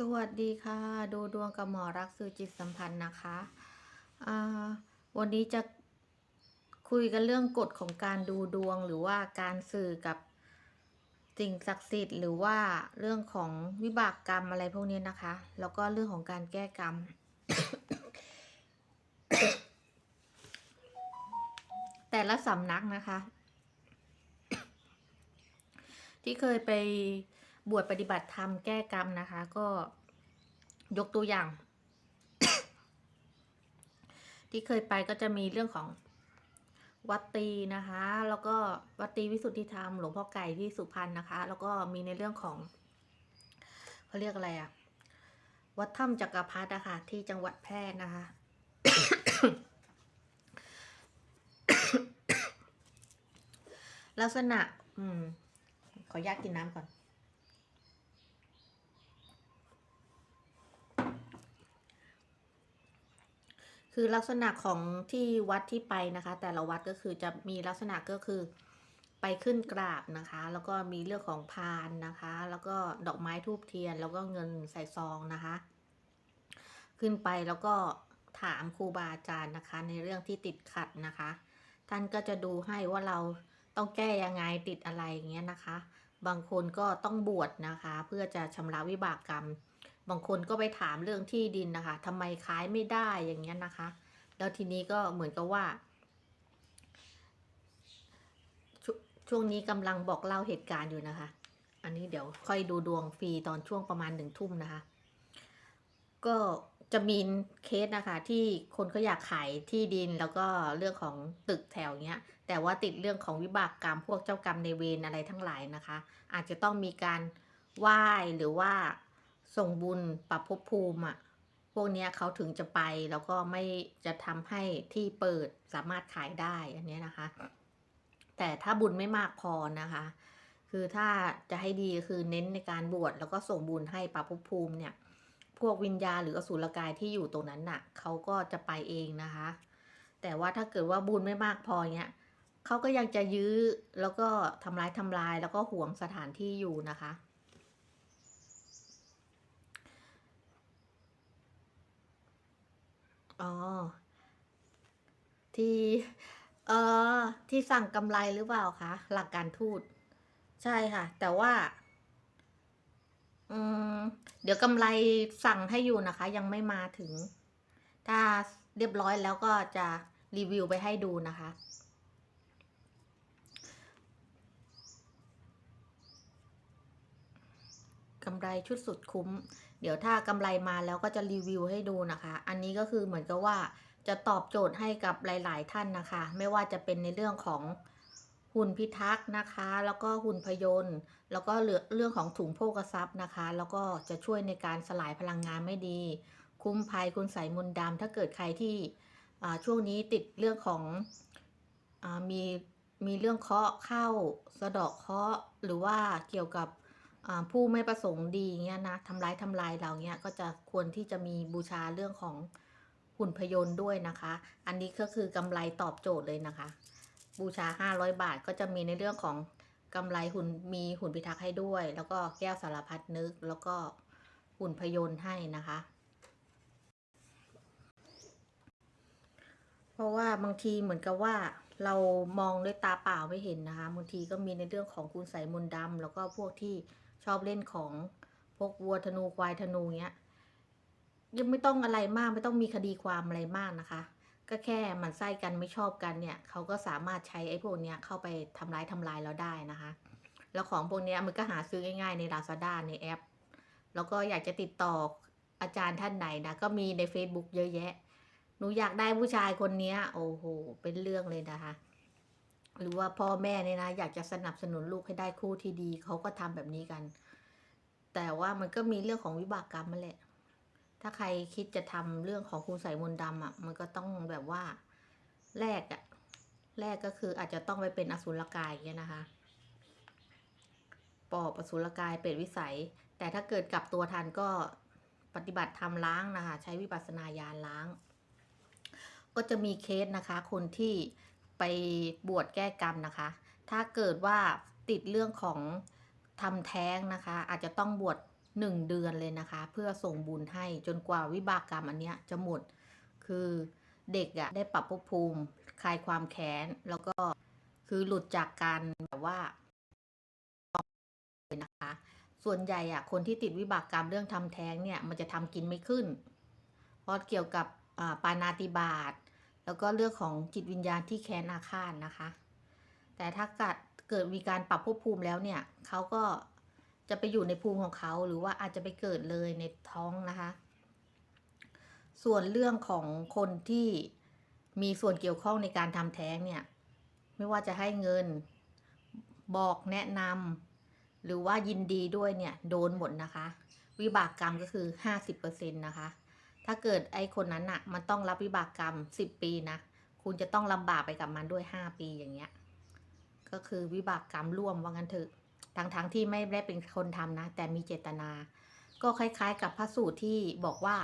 สวัสดีค่ะ ดูดวงกับหมอรักสื่อจิตสัมพันธ์นะคะอ่าวันนี้จะคุยกันเรื่องกฎของการดูดวงหรือว่าการสื่อกับสิ่งศักดิ์สิทธิ์ หรือว่าเรื่องของวิบากกรรมอะไรพวกนี้นะคะ แล้วก็เรื่องของการแก้กรรม แต่ละสำนักนะคะ ที่เคยไป บวชปฏิบัติธรรมแก้กรรมนะคะ ก็ยกตัวอย่าง ที่เคยไปก็จะมีเรื่องของวัดตีนะคะ แล้วก็วัดตีวิสุทธิธรรมหลวงพ่อไก่ที่สุพรรณนะคะ แล้วก็มีในเรื่องของเขาเรียกอะไรอะวัดถ้ำจักรพรรดิอะค่ะที่จังหวัดแพร่นะคะ ลักษณะ อืม ขออนุญาตกินน้ำก่อน คือลักษณะของที่วัดที่ไปนะคะ แต่ละวัดก็คือจะมีลักษณะก็คือไปขึ้นกราบนะคะ แล้วก็มีเรื่องของพานนะคะ แล้วก็ดอกไม้ทูบเทียน แล้วก็เงินใส่ซองนะคะ ขึ้นไปแล้วก็ถามครูบาอาจารย์นะคะ ในเรื่องที่ติดขัดนะคะ ท่านก็จะดูให้ว่าเราต้องแก้ยังไงติดอะไรอย่างเงี้ยนะคะ บางคนก็ต้องบวชนะคะ เพื่อจะชำระวิบากกรรม บางคนก็ไปถามเรื่องที่ดินนะคะทำไมขายไม่ได้อย่างเงี้ยนะคะ แล้วทีนี้ก็เหมือนกับว่าชช่วงนี้กำลังบอกเล่าเหตุการณ์อยู่นะคะ อันนี้เดี๋ยวค่อยดูดวงฟรีตอนช่วงประมาณหนึ่งทุ่มนะคะ ก็จะมีเคสนะคะ ที่คนเขาอยากขายที่ดินแล้วก็เรื่องของตึกแถวเนี้ย แต่ว่าติดเรื่องของวิบากกรรมพวกเจ้ากรรมในเวรอะไรทั้งหลายนะคะ อาจจะต้องมีการไหว้หรือว่า ส่งบุญปรับภพภูมิอะ พวกเนี้ยเขาถึงจะไปแล้วก็ไม่จะทำให้ที่เปิดสามารถขายได้อันนี้นะคะ แต่ถ้าบุญไม่มากพอนะคะ คือถ้าจะให้ดีคือเน้นในการบวชแล้วก็ส่งบุญให้ปรับภพภูมิเนี่ย พวกวิญญาณหรืออสูรกายที่อยู่ตรงนั้นน่ะเขาก็จะไปเองนะคะ แต่ว่าถ้าเกิดว่าบุญไม่มากพอเนี้ยเขาก็ยังจะยื้อแล้วก็ทำร้ายทำลายแล้วก็ห่วงสถานที่อยู่นะคะ อ๋อ ที่ เอ่อที่สั่งกำไรหรือเปล่าคะ หลักการทูต ใช่ค่ะ แต่ว่า อืม เดี๋ยวกำไรสั่งให้อยู่นะคะ ยังไม่มาถึง ถ้าเรียบร้อยแล้วก็จะรีวิวไปให้ดูนะคะ กำไรชุดสุดคุ้ม เดี๋ยวถ้ากำไรมาแล้วก็จะรีวิวให้ดูนะคะ อันนี้ก็คือเหมือนกับว่าจะตอบโจทย์ให้กับหลาย ๆ ท่านนะคะ ไม่ว่าจะเป็นในเรื่องของหุ่นพิทักษ์นะคะ แล้วก็หุ่นพยนต์ แล้วก็เรื่องของถุงโภคทรัพย์นะคะ แล้วก็จะช่วยในการสลายพลังงานไม่ดี คุ้มภัยคุณใส่มนต์ดำถ้าเกิดใครที่ช่วงนี้ติดเรื่องของอมีมีเรื่องเคาะเข้าสะดาะเคาะหรือว่าเกี่ยวกับ ผู้ไม่ประสงค์ดีเงี้ยนะทำร้ายทำลายเราเงี้ยก็จะควรที่จะมีบูชาเรื่องของหุ่นพยนต์ด้วยนะคะ อันนี้ก็คือกำไรตอบโจทย์เลยนะคะ บูชา 500 บาทก็จะมีในเรื่องของกำไรหุ่นมีหุ่นพิทักษ์ให้ด้วย แล้วก็แก้วสารพัดนึกแล้วก็หุ่นพยนต์ให้นะคะ เพราะว่าบางทีเหมือนกับว่าเรามองด้วยตาเปล่าไม่เห็นนะคะบางทีก็มีในเรื่องของคุณใส่มนต์ดำแล้วก็พวกที่ ชอบเล่นของพวกวัวธนูควายธนูเงี้ยยังไม่ต้องอะไรมากไม่ต้องมีคดีความอะไรมากนะคะ ก็แค่มันไส้กันไม่ชอบกันเนี่ยเขาก็สามารถใช้ไอ้พวกเนี้ยเข้าไปทำร้ายทำลายเราได้นะคะ แล้วของพวกเนี้ยมันก็หาซื้อง่ายๆใน Lazada ในแอป แล้วก็อยากจะติดต่ออาจารย์ท่านไหนนะก็มีใน Facebook เยอะแยะ หนูอยากได้ผู้ชายคนเนี้ยโอ้โห เป็นเรื่องเลยนะคะ หรือว่าพ่อแม่เนี่ยนะ อยากจะสนับสนุนลูกให้ได้คู่ที่ดี เขาก็ทำแบบนี้กัน แต่ว่ามันก็มีเรื่องของวิบากกรรมมาแหละ ถ้าใครคิดจะทำเรื่องของคุณใส่มนต์ดำอะ มันก็ต้องแบบว่าแรกอะ แรกก็คืออาจจะต้องไปเป็นอสุรกายเงี้ยนะคะ ปอบอสุรกายเป็นวิสัย แต่ถ้าเกิดกลับตัวทันก็ปฏิบัติทำล้างนะคะ ใช้วิปัสสนาญาณล้าง ก็จะมีเคสนะคะ คนที่ไปบวชแก้กรรมนะคะ ถ้าเกิดว่าติดเรื่องของ ทำแท้งนะคะ อาจจะต้องบวชหนึ่งเดือนเลยนะคะ เพื่อส่งบุญให้จนกว่าวิบากกรรมอันเนี้ยจะหมด คือเด็กอะได้ปรับภพภูมิคลายความแค้น แล้วก็คือหลุดจากการแบบว่าเลยนะคะ ส่วนใหญ่อะคนที่ติดวิบากกรรมเรื่องทำแท้งเนี่ยมันจะทำกินไม่ขึ้น เพราะเกี่ยวกับปานาติบาตแล้วก็เรื่องของจิตวิญญาณที่แค้นอาฆาตนะคะ แต่ถ้ากิด เกิดมีการปรับภพภูมิแล้วเนี่ยเขาก็จะไปอยู่ในภูมิของเขาหรือว่าอาจจะไปเกิดเลยในท้องนะคะ ส่วนเรื่องของคนที่มีส่วนเกี่ยวข้องในการทำแท้งเนี่ย ไม่ว่าจะให้เงินบอกแนะนำหรือว่ายินดีด้วยเนี่ย โดนหมดนะคะ วิบากกรรมก็คือ 50%นะคะ ถ้าเกิดไอ้คนนั้นอะมันต้องรับวิบากกรรม 10 ปีนะ คุณจะต้องลำบากไปกับมันด้วย 5 ปีอย่างเงี้ย ก็คือวิบากกรรมร่วมว่างั้นเถอะทั้งๆที่ไม่ได้เป็นคนทำนะ แต่มีเจตนา ก็คล้ายๆ กับพระสูตรที่บอกว่า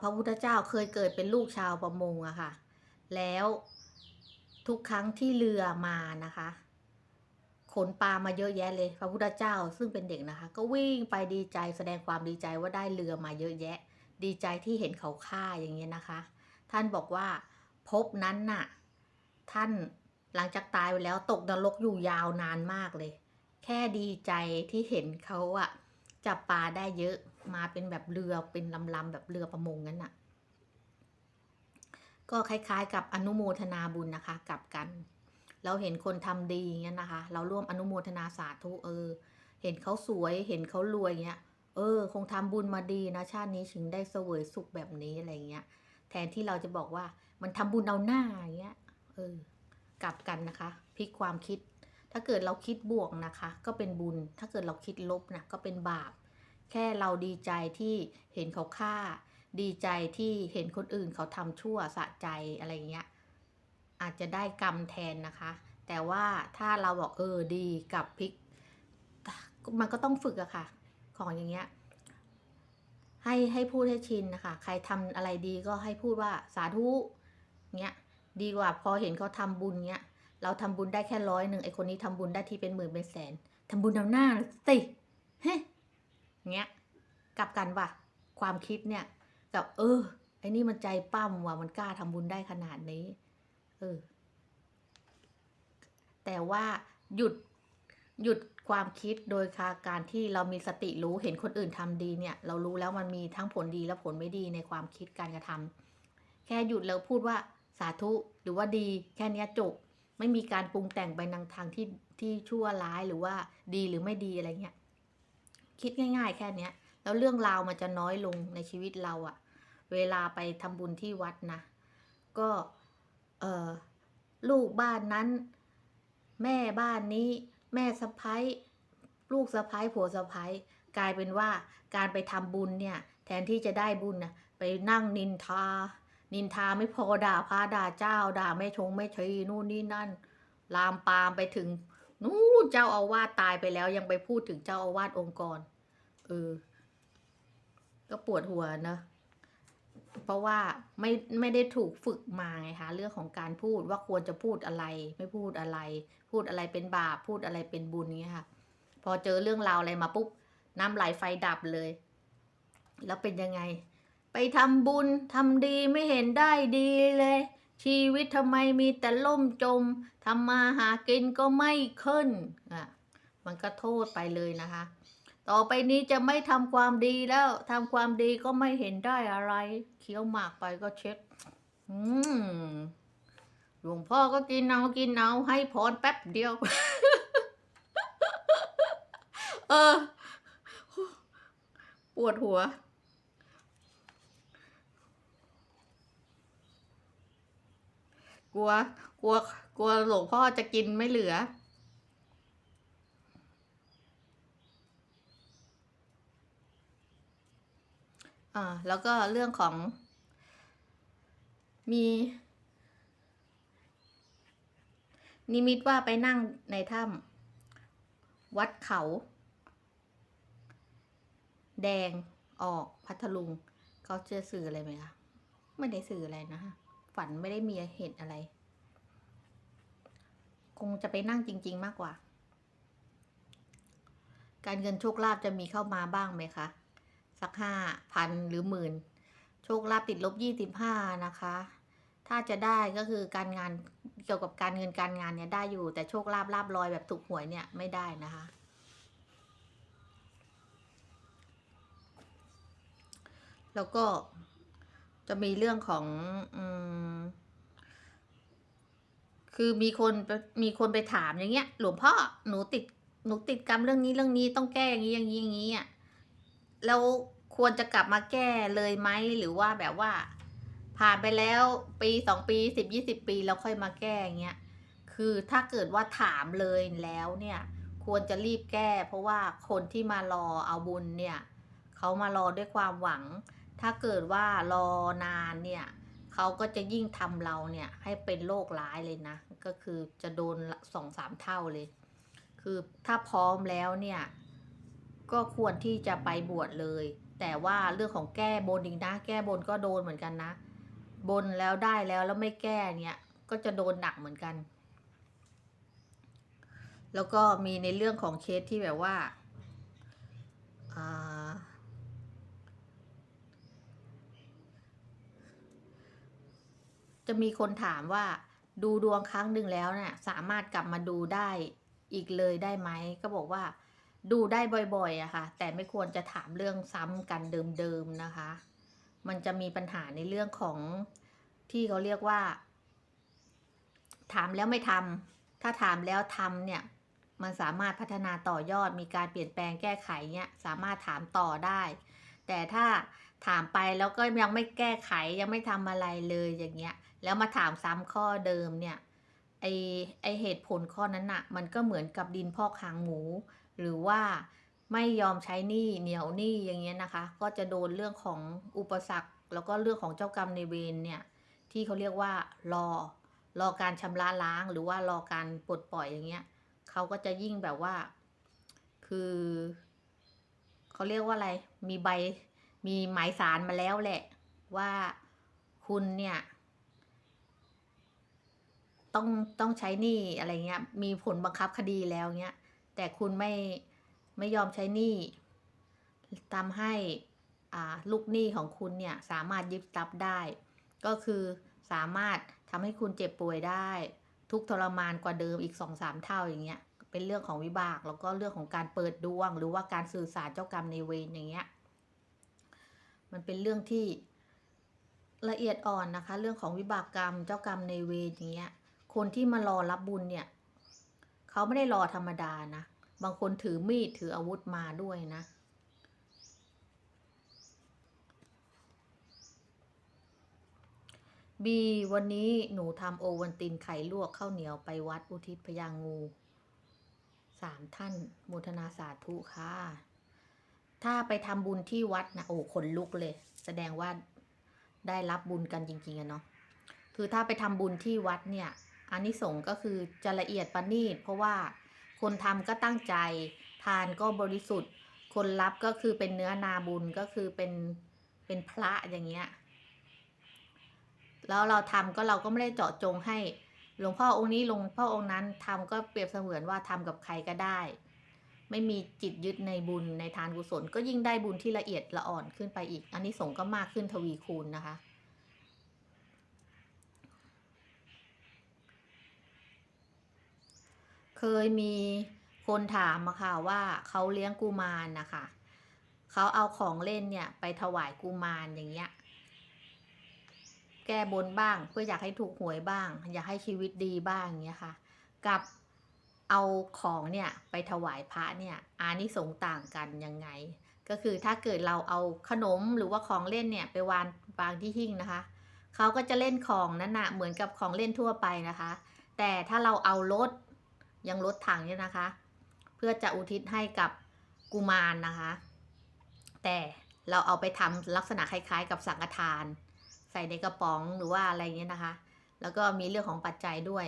พระพุทธเจ้าเคยเกิดเป็นลูกชาวประมงอะค่ะ แล้วทุกครั้งที่เรือมานะคะขนปลามาเยอะแยะเลย พระพุทธเจ้าซึ่งเป็นเด็กนะคะ ก็วิ่งไปดีใจแสดงความดีใจว่าได้เรือมาเยอะแยะ ดีใจที่เห็นเขาฆ่าอย่างเงี้ยนะคะ ท่านบอกว่าภพนั้นน่ะ ท่านหลังจากตายไปแล้วตกนรกอยู่ยาวนานมากเลย แค่ดีใจที่เห็นเขาอะจับปลาได้เยอะมาเป็นแบบเรือเป็นลำๆแบบเรือประมงนั้นน่ะก็คล้ายๆ กับอนุโมทนาบุญนะคะกลับกัน เราเห็นคนทำดีอย่างเงี้ยนะคะ เราร่วมอนุโมทนาสาธุเออ เห็นเขาสวยเห็นเขารวยเงี้ยเออ คงทำบุญมาดีนะชาตินี้ถึงได้เสวยสุขแบบนี้อะไรเงี้ยแทนที่เราจะบอกว่ามันทำบุญเอาหน้าอย่างเงี้ย เออกลับกันนะคะพลิกความคิด ถ้าเกิดเราคิดบวกนะคะ ก็เป็นบุญ ถ้าเกิดเราคิดลบนะก็เป็นบาป แค่เราดีใจที่เห็นเขาฆ่า ดีใจที่เห็นคนอื่นเขาทำชั่วสะใจอะไรเงี้ยอาจจะได้กรรมแทนนะคะ แต่ว่าถ้าเราบอกเออดีกับพลิก มันก็ต้องฝึกอะค่ะ ของอย่างเงี้ยให้ให้พูดให้ชินนะคะ ใครทำอะไรดีก็ให้พูดว่าสาธุเงี้ย ดีกว่าพอเห็นเขาทำบุญเงี้ย เราทำบุญได้แค่ร้อยหนึ่งไอคนนี้ทำบุญได้ที่เป็นหมื่นเป็นแสนทำบุญเอาหน้าสิเฮ้เงี้ยกลับกันว่ะความคิดเนี่ยกับเออไอ้นี่มันใจปั้มว่ะมันกล้าทำบุญได้ขนาดนี้ เออ แต่ว่าหยุดหยุดความคิดโดยคาการที่เรามีสติรู้เห็นคนอื่นทำดีเนี่ย เรารู้แล้วมันมีทั้งผลดีและผลไม่ดีในความคิดการกระทำแค่หยุดแล้วพูดว่าาธุหรือว่าดีแค่เนี้ยจบ ไม่มีการปรุงแต่งไปในทางที่ที่ชั่วร้ายหรือว่าดีหรือไม่ดีอะไรเงี้ยคิดง่าย ๆ แค่เนี้ย แล้วเรื่องราวมันจะน้อยลงในชีวิตเราอะเวลาไปทำบุญที่วัดนะ ก็เออลูกบ้านนั้น แม่บ้านนี้ แม่สะพ้ายลูกสะพ้ายผัวสะพ้ายกลายเป็นว่าการไปทำบุญเนี่ย แทนที่จะได้บุญนะไปนั่งนินทา นินทาไม่พอด่าพระด่าเจ้า ด่าแม่ชงแม่ชีนู่นนี่นั่น ลามปามไปถึงนู่นเจ้าอาวาสตายไปแล้ว ยังไปพูดถึงเจ้าอาวาสองค์กรเออ ก็ปวดหัวนะเพราะว่าไม่ไม่ได้ถูกฝึกมาไงคะเรื่องของการพูดว่าควรจะพูดอะไร ไม่พูดอะไร พูดอะไรเป็นบาปพูดอะไรเป็นบุญเงี้ยค่ะ พอเจอเรื่องราวอะไรมาปุ๊บน้ำไหลไฟดับเลย แล้วเป็นยังไง ไปทำบุญทำดีไม่เห็นได้ดีเลย ชีวิตทำไมมีแต่ล่มจมทำมาหากินก็ไม่ขึ้นอะมันก็โทษไปเลยนะคะ ต่อไปนี้จะไม่ทำความดีแล้วทำความดีก็ไม่เห็นได้อะไรเคี้ยวหมากไปก็เช็คอืมหลวงพ่อก็กินเอากินเอาให้พรแป๊บเดียว เออ ปวดหัว กลัว กลัว กลัวหลวงพ่อจะกินไม่เหลือ อ่า แล้วก็เรื่องของ มี นิมิตว่าไปนั่งในถ้ำวัดเขา แดงออกพัทลุง เขาจะสื่ออะไรไหมคะ ไม่ได้สื่ออะไรนะคะ ฝันไม่ได้มีเหตุอะไร คงจะไปนั่งจริง ๆ มากกว่า การเงินโชคลาภจะมีเข้ามาบ้างไหมคะ สักห้าพันหรือหมื่น โชคลาภติดลบยี่สิบห้านะคะ ถ้าจะได้ก็คือการงานเกี่ยวกับการเงินการงานเนี่ยได้อยู่ แต่โชคลาภลาบลอยแบบถูกหวยเนี่ยไม่ได้นะคะแล้วก็ จะมีเรื่องของอคือมีคนมีคนไปถามอย่างเงี้ย หลวงพ่อหนูติดหนูติดกรรมเรื่องนี้เรื่องนี้ต้องแก้อย่างนี้อย่างนี้อย่างนี้อะแล้วควรจะกลับมาแก้เลยไหมหรือว่าแบบว่า ผ่านไปแล้วปีสองปีสิบยี่สิบปีแล้วค่อยมาแก้อย่างเงี้ยคือถ้าเกิดว่าถามเลยแล้วเนี่ย ควรจะรีบแก้ เพราะว่าคนที่มารอเอาบุญเนี่ยเขามารอด้วยความหวัง ถ้าเกิดว่ารอนานเนี่ยเขาก็จะยิ่งทำเราเนี่ยให้เป็นโรคร้ายเลยนะ ก็คือจะโดนสองสามเท่าเลย คือถ้าพร้อมแล้วเนี่ย ก็ควรที่จะไปบวชเลย แต่ว่าเรื่องของแก้บนอีกนะ แก้บนก็โดนเหมือนกันนะ บนแล้วได้แล้วแล้วไม่แก้เนี่ย ก็จะโดนหนักเหมือนกัน แล้วก็มีในเรื่องของเคสที่แบบว่าอ่า จะมีคนถามว่าดูดวงครั้งหนึ่งแล้วเนี่ยสามารถกลับมาดูได้อีกเลยได้ไหม ก็บอกว่า ดูได้บ่อยๆอะค่ะ แต่ไม่ควรจะถามเรื่องซ้ำกันเดิมๆนะคะ มันจะมีปัญหาในเรื่องของที่เขาเรียกว่า ถามแล้วไม่ทำถ้าถามแล้วทำเนี่ย มันสามารถพัฒนาต่อยอดมีการเปลี่ยนแปลงแก้ไขเนี่ยสามารถถามต่อได้ แต่ถ้าถามไปแล้วก็ยังไม่แก้ไขยังไม่ทำอะไรเลยอย่างเงี้ย แล้วมาถามซ้ำข้อเดิมเนี่ยไอไอเหตุผลข้อนั้นนะมันก็เหมือนกับดินพอกหางหมู หรือว่าไม่ยอมใช้หนี้เหนียวหนี้อย่างเงี้ยนะคะ ก็จะโดนเรื่องของอุปสรรค แล้วก็เรื่องของเจ้ากรรมในเวรเนี่ยที่เขาเรียกว่ารอรอการชำระล้างหรือว่ารอการปลดปล่อยอย่างเงี้ยเขาก็จะยิ่งแบบว่า คือเขาเรียกว่าอะไร มีใบมีหมายสารมาแล้วแหละ ว่าคุณเนี่ย ต้องต้องใช้หนี้อะไรเงี้ย มีผลบังคับคดีแล้วเงี้ย แต่คุณไม่ไม่ยอมใช้หนี้ทำให้อ่าลูกหนี้ของคุณเนี่ยสามารถยึดทรัพย์ได้ ก็คือสามารถทำให้คุณเจ็บป่วยได้ ทุกทรมานกว่าเดิมอีกสองสามเท่าอย่างเงี้ย เป็นเรื่องของวิบากแล้วก็เรื่องของการเปิดดวง หรือว่าการสื่อสารเจ้ากรรมในเวรอย่างเงี้ย มันเป็นเรื่องที่ละเอียดอ่อนนะคะ เรื่องของวิบากกรรมเจ้ากรรมในเวรอย่างเงี้ย คนที่มารอรับบุญเนี่ยเขาไม่ได้รอธรรมดานะ บางคนถือมีดถืออาวุธมาด้วยนะ บีวันนี้หนูทำโอวันตินไข่ลวกข้าวเหนียวไปวัดอุทิศพยางูสามท่านโมทนาสาธุค่ะ ถ้าไปทำบุญที่วัดนะโอ้ขนลุกเลย แสดงว่าได้รับบุญกันจริงๆอะเนาะคือถ้าไปทำบุญที่วัดเนี่ย อานิสงส์ก็คือจะละเอียดประณีตเพราะว่าคนทำก็ตั้งใจ ทานก็บริสุทธิ์ คนรับก็คือเป็นเนื้อนาบุญก็คือเป็นเป็นพระอย่างเงี้ยแล้วเราทำก็เราก็ไม่ได้เจาะจงให้หลวงพ่อองค์นี้หลวงพ่อองค์นั้นทำก็เปรียบเสมือนว่าทำกับใครก็ได้ ไม่มีจิตยึดในบุญในทานกุศล ก็ยิ่งได้บุญที่ละเอียดละอ่อนขึ้นไปอีก อันนี้สงก็มากขึ้นทวีคูณนะคะ เคยมีคนถามมาค่ะว่าเขาเลี้ยงกุมารนะคะเขาเอาของเล่นเนี่ยไปถวายกุมารอย่างเงี้ย แก้บนบ้างเพื่ออยากให้ถูกหวยบ้าง อยากให้ชีวิตดีบ้างอย่างเงี้ยค่ะ กับเอาของเนี่ยไปถวายพระเนี่ยอานิสงส์ต่างกันยังไง ก็คือถ้าเกิดเราเอาขนมหรือว่าของเล่นเนี่ยไปวางวางที่หิ้งนะคะเขาก็จะเล่นของนั้นนะเหมือนกับของเล่นทั่วไปนะคะ แต่ถ้าเราเอารถ ยังรถถังเนี่ยนะคะ เพื่อจะอุทิศให้กับกุมารนะคะ แต่เราเอาไปทำลักษณะคล้าย ๆ กับสังฆทาน ใส่ในกระป๋องหรือว่าอะไรเงี้ยนะคะ แล้วก็มีเรื่องของปัจจัยด้วย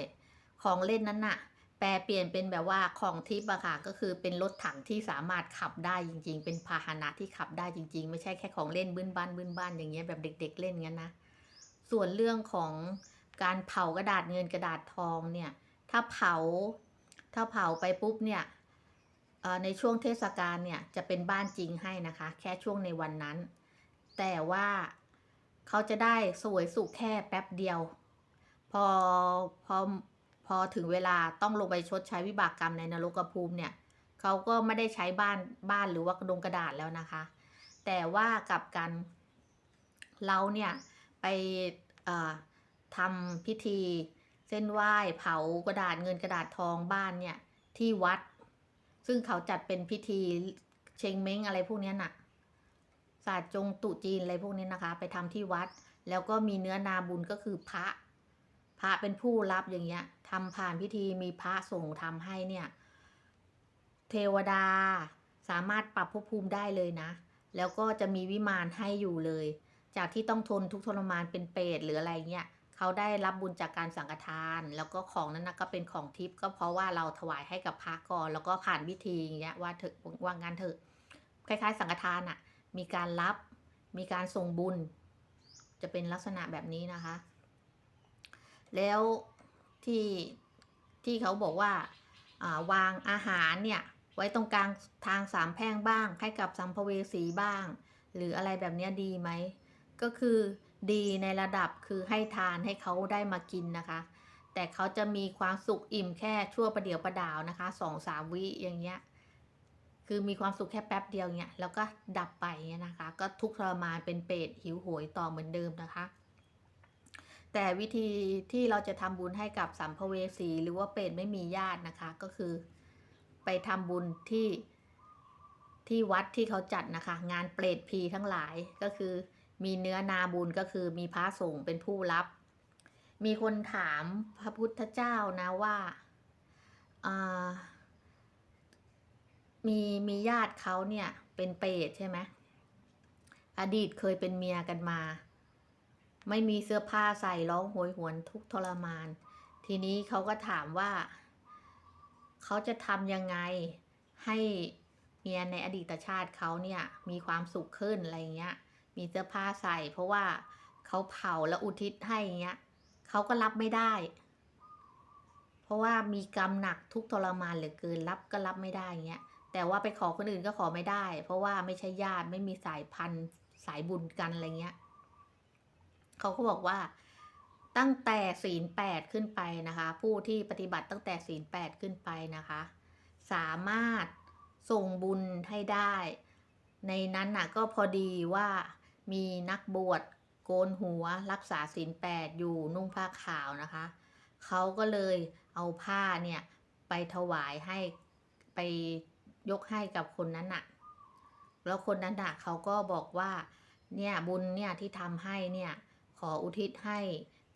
ของเล่นนั้นน่ะ แปลเปลี่ยนเป็นแบบว่าของทิพย์อะค่ะ ก็คือเป็นรถถังที่สามารถขับได้จริง ๆ เป็นพาหนะที่ขับได้จริง ๆ ไม่ใช่แค่ของเล่นบื้นบ้านบื้นบ้านอย่างเงี้ยแบบเด็ก ๆ เล่นงั้นนะ ส่วนเรื่องของการเผากระดาษเงินกระดาษทองเนี่ย ถ้าเผา ถ้าเผาไปปุ๊บเนี่ยในช่วงเทศกาลเนี่ยจะเป็นบ้านจริงให้นะคะ แค่ช่วงในวันนั้น แต่ว่าเขาจะได้สวยสุขแค่แป๊บเดียว พอพอพอถึงเวลาต้องลงไปชดใช้วิบากกรรมในนรกภูมิเนี่ยเขาก็ไม่ได้ใช้บ้านบ้านหรือว่ากระดงกระดาษแล้วนะคะ แต่ว่ากับกันเราเนี่ยไปทำพิธี เส้นไหว้เผากระดาษเงินกระดาษทองบ้านเนี่ยที่วัด ซึ่งเขาจัดเป็นพิธีเชงเม้งอะไรพวกนี้ยน่ะศาสตร์จงตุจีนอะไรพวกนี้นะคะ ไปทำที่วัด แล้วก็มีเนื้อนาบุญก็คือพระ พระเป็นผู้รับอย่างเงี้ยทำผ่านพิธีมีพระส่งทำให้เนี่ยเทวดาสามารถปรับภพภูมิได้เลยนะ แล้วก็จะมีวิมานให้อยู่เลย จากที่ต้องทนทุกทรมานเป็นเปรตหรืออะไรเงี้ย เขาได้รับบุญจากการสังฆทาน แล้วก็ของนั้นนะก็เป็นของทิพย์ก็เพราะว่าเราถวายให้กับพระก่อนแล้วก็ผ่านพิธีอย่างเงี้ยว่าเถอะว่างานเถอะคล้าย ๆ สังฆทานอะ่ะ มีการรับมีการส่งบุญ จะเป็นลักษณะแบบนี้นะคะ แล้วที่ที่เขาบอกว่าอ่าวางอาหารเนี่ย ไว้ตรงกลางทางสามแพร่งบ้าง ให้กับสัมภเวสีบ้าง หรืออะไรแบบเนี้ยดีไหม ก็คือ ดีในระดับคือให้ทานให้เขาได้มากินนะคะ แต่เขาจะมีความสุขอิ่มแค่ชั่วประเดี๋ยวประดาวนะคะสองสามวิอย่างเงี้ยคือมีความสุขแค่แป๊บเดียวเงี้ยแล้วก็ดับไปเงี้ยนะคะ ก็ทุกข์ทรมานเป็นเปรตหิวโหยต่อเหมือนเดิมนะคะ แต่วิธีที่เราจะทำบุญให้กับสัมภเวสีหรือว่าเปรตไม่มีญาตินะคะ ก็คือไปทำบุญที่ที่วัดที่เขาจัดนะคะ งานเปรตพีทั้งหลายก็คือ มีเนื้อนาบุญก็คือมีพระสงฆ์เป็นผู้รับ มีคนถามพระพุทธเจ้านะว่าามีมีญาติเขาเนี่ยเป็นเปรตใช่ไหมอดีตเคยเป็นเมียกันมา ไม่มีเสื้อผ้าใส่ร้องโหยหวนทุกทรมาน ทีนี้เขาก็ถามว่า เขาจะทำยังไงให้เมียในอดีตชาติเขาเนี่ยมีความสุขขึ้นอะไรเงี้ย มีเสื้อผ้าใส่ เพราะว่าเขาเผาแล้วอุทิศให้เงี้ยเขาก็รับไม่ได้ เพราะว่ามีกรรมหนักทุกทรมานเหลือเกินรับก็รับไม่ได้เงี้ยแต่ว่าไปขอคนอื่นก็ขอไม่ได้ เพราะว่าไม่ใช่ญาติไม่มีสายพันธุ์สายบุญกันอะไรเงี้ยเขาก็บอกว่าตั้งแต่ศีลแปดขึ้นไปนะคะ ผู้ที่ปฏิบัติตั้งแต่ศีลแปดขึ้นไปนะคะ สามารถส่งบุญให้ได้ ในนั้นน่ะก็พอดีว่า มีนักบวชโกนหัวรักษาศีลแปดอยู่นุ่งผ้าขาวนะคะ เขาก็เลยเอาผ้าเนี่ย ไปถวายให้ไปยกให้กับคนนั้นน่ะ แล้วคนนั้นน่ะเขาก็บอกว่า เนี่ยบุญเนี่ยที่ทำให้เนี่ย ขออุทิศให้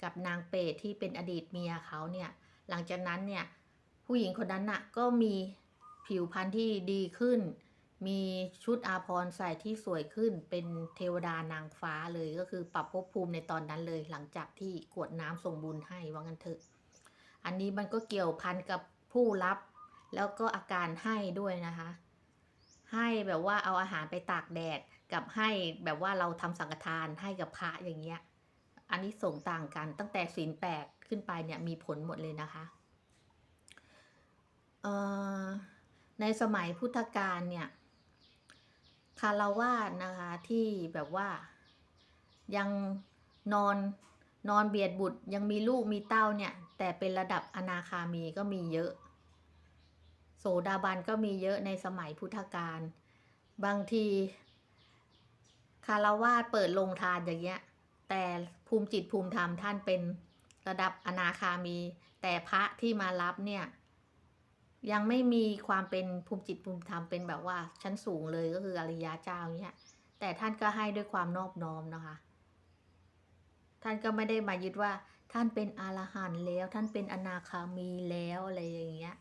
กับนางเปรตที่เป็นอดีตเมียเขาเนี่ย หลังจากนั้นเนี่ย ผู้หญิงคนนั้นน่ะก็มีผิวพรรณที่ดีขึ้น มีชุดอาภรใส่ที่สวยขึ้นเป็นเทวดานางฟ้าเลยก็คือปรับภพภูมิในตอนนั้นเลยหลังจากที่กวดน้ำส่งบุญให้ว่างั้นเถอะ อันนี้มันก็เกี่ยวพันกับผู้รับ แล้วก็อาการให้ด้วยนะคะ ให้แบบว่าเอาอาหารไปตากแดดกับให้แบบว่าเราทำสังฆทานให้กับพระอย่างเงี้ย อันนี้ส่งต่างกันตั้งแต่ศีลแปดขึ้นไปเนี่ยมีผลหมดเลยนะคะในสมัยพุทธกาลเนี่ย คาราวาสนะคะที่แบบว่ายังนอนนอนเบียดบุตรยังมีลูกมีเต้าเนี่ย แต่เป็นระดับอนาคามีก็มีเยอะ โสดาบันก็มีเยอะในสมัยพุทธกาลบางที คาราวาสเปิดโรงทานอย่างเงี้ย แต่ภูมิจิตภูมิธรรมท่านเป็นระดับอนาคามี แต่พระที่มารับเนี่ย ยังไม่มีความเป็นภูมิจิตภูมิธรรมเป็นแบบว่าชั้นสูงเลยก็คืออริยะเจ้าเนี่ยแต่ท่านก็ให้ด้วยความนอบน้อมนะคะ ท่านก็ไม่ได้มายึดว่า ท่านเป็นอรหันต์แล้ว ท่านเป็นอนาคามีแล้วอะไรอย่างเงี้ย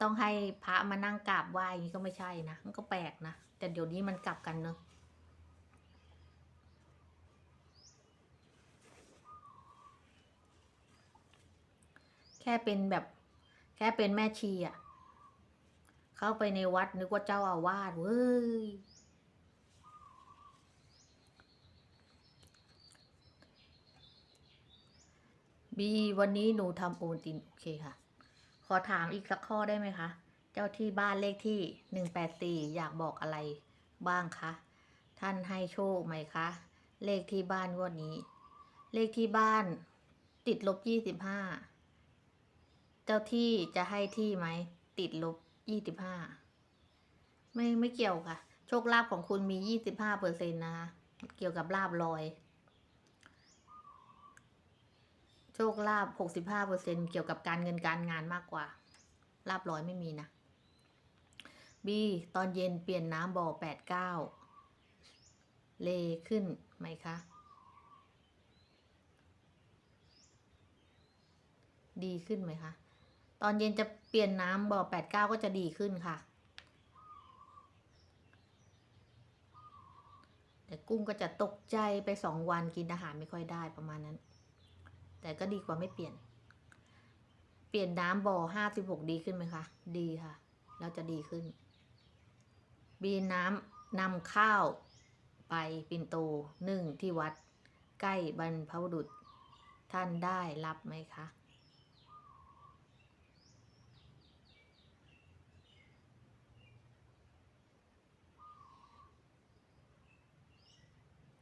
ต้องให้พระมานั่งกราบไหว้อย่างนี้ก็ไม่ใช่นะมันก็แปลกนะแต่เดี๋ยวนี้มันกลับกันเนอะแค่เป็นแบบแค่เป็นแม่ชีอะ เข้าไปในวัดนึกว่าเจ้าอาวาสเว้ยบีวันนี้หนูทำโอนตินโอเคค่ะ ขอถามอีกสักข้อได้ไหมคะ เจ้าที่บ้านเลขที่หนึ่งแปดสี่อยากบอกอะไรบ้างคะ ท่านให้โชคไหมคะ เลขที่บ้านงวดนี้ เลขที่บ้านติดลบยี่สิบห้า เจ้าที่จะให้ที่ไหม ติดลบ ยี่สิบห้าไม่ไม่เกี่ยวค่ะ โชคลาภของคุณมียี่สิบห้าเปอร์เซ็นต์นะคะเกี่ยวกับลาบลอย โชคลาภหกสิบห้าเปอร์เซ็นเกี่ยวกับการเงินการงานมากกว่า ลาบร้อยไม่มีนะบีตอนเย็นเปลี่ยนน้ำบ่อแปดเก้าเลขึ้นไหมคะดีขึ้นไหมคะ ตอนเย็นจะเปลี่ยนน้ำบ่อแปดเก้าก็จะดีขึ้นค่ะ แต่กุ้งก็จะตกใจไปสองวันกินอาหารไม่ค่อยได้ประมาณนั้น แต่ก็ดีกว่าไม่เปลี่ยน เปลี่ยนน้ำบ่อห้าสิบหกดีขึ้นไหมคะ ดีค่ะแล้วจะดีขึ้น บีน้ำนำข้าวไปปินโตหนึ่งที่วัดใกล้บรรพบุรุษท่านได้รับไหมคะ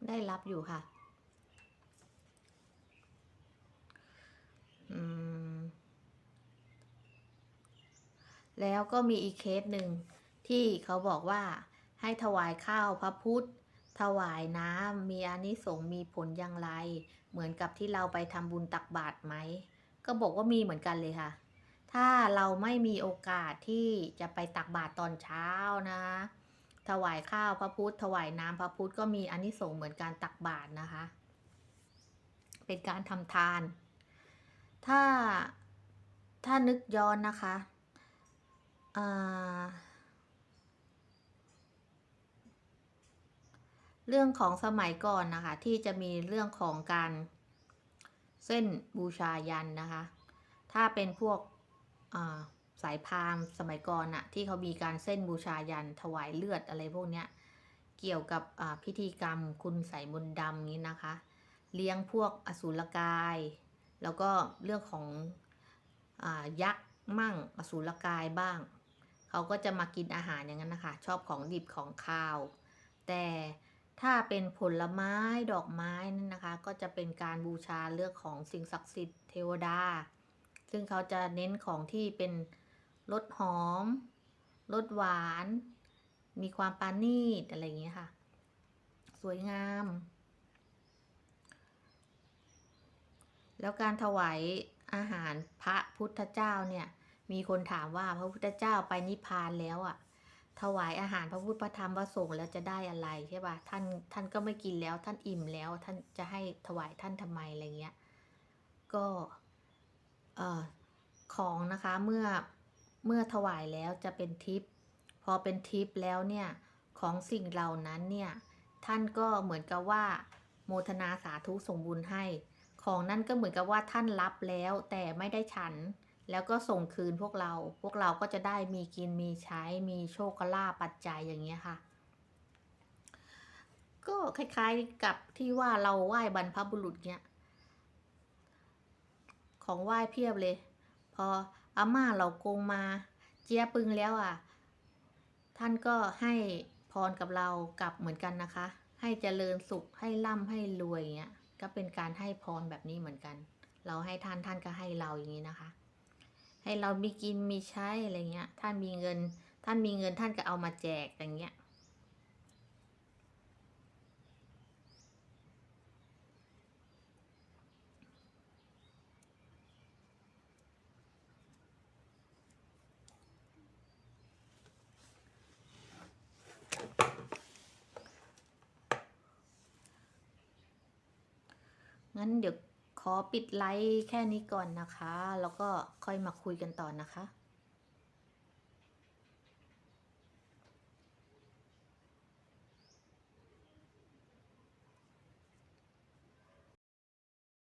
ได้รับอยู่ค่ะแล้วก็มีอีกเคสหนึ่งที่เขาบอกว่าให้ถวายข้าวพระพุทธ ถวายน้ำมีอานิสงส์มีผลอย่างไร เหมือนกับที่เราไปทำบุญตักบาตรไหม ก็บอกว่ามีเหมือนกันเลยค่ะ ถ้าเราไม่มีโอกาสที่จะไปตักบาตรตอนเช้านะ ถวายข้าวพระพุทธ ถวายน้ำพระพุทธก็มีอานิสงส์เหมือนการตักบาตรนะคะ เป็นการทำทาน ถ้าถ้านึกย้อนนะคะเรื่องของสมัยก่อนนะคะ ที่จะมีเรื่องของการเส้นบูชายันนะคะ ถ้าเป็นพวก สายพามสมัยก่อนน่ะที่เขามีการเส้นบูชายันถวายเลือดอะไรพวกเนี้ยเกี่ยวกับพิธีกรรมคุณใส่มนต์ดำนี้นะคะ เลี้ยงพวกอสูรกาย แล้วก็เรื่องของอยักษ์มั่งอสูรกายบ้าง เขาก็จะมากินอาหารอย่างนั้นนะคะ ชอบของดิบของข้าว แต่ถ้าเป็นผลไม้ดอกไม้นั่นนะคะ ก็จะเป็นการบูชาเรื่องของสิ่งศักดิ์สิทธิ์เทวดา ซึ่งเขาจะเน้นของที่เป็น รสหอม รสหวาน มีความปราณีตอะไรอย่างเงี้ยค่ะ สวยงาม แล้วการถวายอาหารพระพุทธเจ้าเนี่ย มีคนถามว่าพระพุทธเจ้าไปนิพพานแล้วอะ่ะ ถวายอาหารพระพุทธพระธรรมพระสงฆ์แล้วจะได้อะไรใช่ปะท่านท่านก็ไม่กินแล้ว ท่านอิ่มแล้วท่านจะให้ถวายท่านทำไมอะไรเงี้ย ก็ เอ่อของนะคะเมื่อ เมื่อถวายแล้วจะเป็นทิพย์พอเป็นทิพย์แล้วเนี่ยของสิ่งเหล่านั้นเนี่ยท่านก็เหมือนกับว่า โมทนาสาธุส่งบุญให้ ของนั่นก็เหมือนกับว่าท่านรับแล้วแต่ไม่ได้ฉัน แล้วก็ส่งคืนพวกเรา พวกเราก็จะได้มีกินมีใช้มีโชคลาภปัจจัยอย่างเงี้ยค่ะ ก็คล้ายๆกับที่ว่าเราไหว้บรรพบุรุษเนี้ยของไหว้เพียบเลย พอ อาม่าเรากงมาเจียปึงแล้วอะ ท่านก็ให้พรกับเรากลับเหมือนกันนะคะ ให้เจริญสุขให้ร่ำให้รวยเงี้ยก็เป็นการให้พรแบบนี้เหมือนกัน เราให้ท่านท่านก็ให้เราอย่างนี้นะคะ ให้เรามีกินมีใช้อะไรเงี้ย ท่านมีเงิน ท่านมีเงินท่านก็เอามาแจกอย่างเงี้ย งั้นเดี๋ยวขอปิดไลฟ์แค่นี้ก่อนนะคะ แล้วก็ค่อยมาคุยกันต่อนะคะ